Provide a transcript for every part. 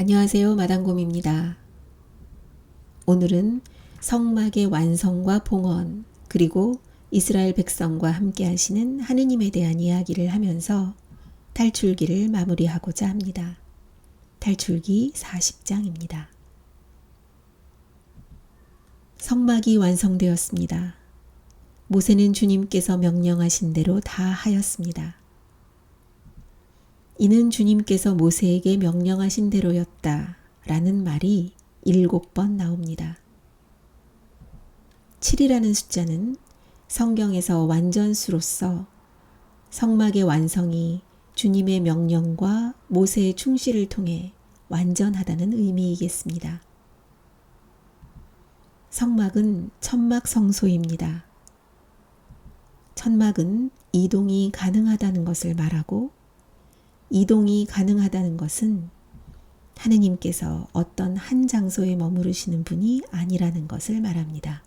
안녕하세요. 마당곰입니다. 오늘은 성막의 완성과 봉헌, 그리고 이스라엘 백성과 함께 하시는 하느님에 대한 이야기를 하면서 탈출기를 마무리하고자 합니다. 탈출기 40장입니다. 성막이 완성되었습니다. 모세는 주님께서 명령하신 대로 다 하였습니다. 이는 주님께서 모세에게 명령하신 대로였다. 라는 말이 일곱 번 나옵니다. 7이라는 숫자는 성경에서 완전수로서 성막의 완성이 주님의 명령과 모세의 충실을 통해 완전하다는 의미이겠습니다. 성막은 천막 성소입니다. 천막은 이동이 가능하다는 것을 말하고 이동이 가능하다는 것은 하느님께서 어떤 한 장소에 머무르시는 분이 아니라는 것을 말합니다.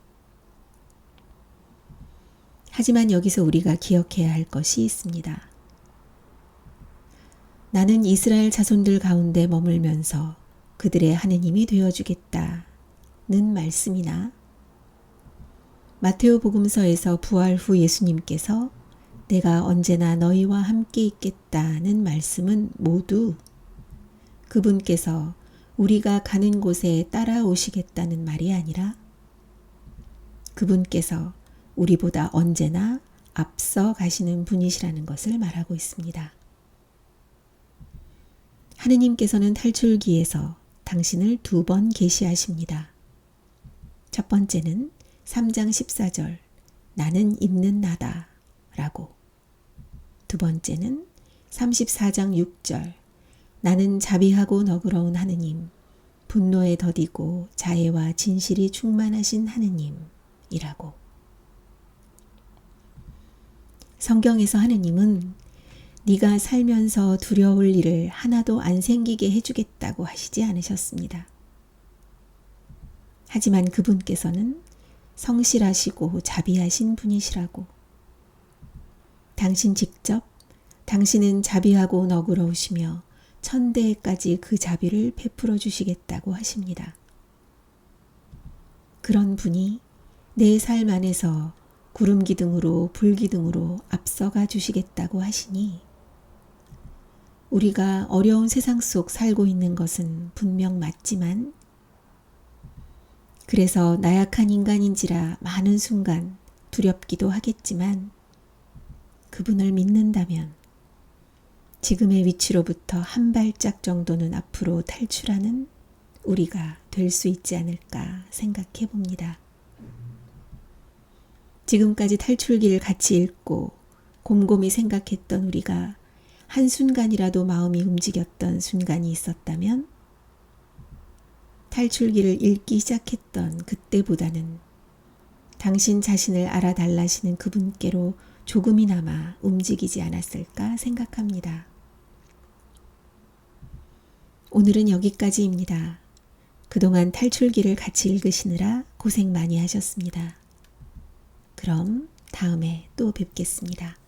하지만 여기서 우리가 기억해야 할 것이 있습니다. 나는 이스라엘 자손들 가운데 머물면서 그들의 하느님이 되어주겠다는 말씀이나 마테오 복음서에서 부활 후 예수님께서 내가 언제나 너희와 함께 있겠다는 말씀은 모두 그분께서 우리가 가는 곳에 따라오시겠다는 말이 아니라 그분께서 우리보다 언제나 앞서 가시는 분이시라는 것을 말하고 있습니다. 하느님께서는 탈출기에서 당신을 두 번 계시하십니다. 첫 번째는 3장 14절 나는 있는 나다 라고 두 번째는 34장 6절. 나는 자비하고 너그러운 하느님 분노에 더디고 자애와 진실이 충만하신 하느님이라고. 성경에서 하느님은 네가 살면서 두려울 일을 하나도 안 생기게 해주겠다고 하시지 않으셨습니다. 하지만 그분께서는 성실하시고 자비하신 분이시라고 당신 직접 당신은 자비하고 너그러우시며 천대까지 그 자비를 베풀어 주시겠다고 하십니다. 그런 분이 내 삶 안에서 구름 기둥으로 불 기둥으로 앞서가 주시겠다고 하시니 우리가 어려운 세상 속 살고 있는 것은 분명 맞지만 그래서 나약한 인간인지라 많은 순간 두렵기도 하겠지만 그분을 믿는다면 지금의 위치로부터 한 발짝 정도는 앞으로 탈출하는 우리가 될 수 있지 않을까 생각해 봅니다. 지금까지 탈출기를 같이 읽고 곰곰이 생각했던 우리가 한순간이라도 마음이 움직였던 순간이 있었다면 탈출기를 읽기 시작했던 그때보다는 당신 자신을 알아달라시는 그분께로 조금이나마 움직이지 않았을까 생각합니다. 오늘은 여기까지입니다. 그동안 탈출기를 같이 읽으시느라 고생 많이 하셨습니다. 그럼 다음에 또 뵙겠습니다.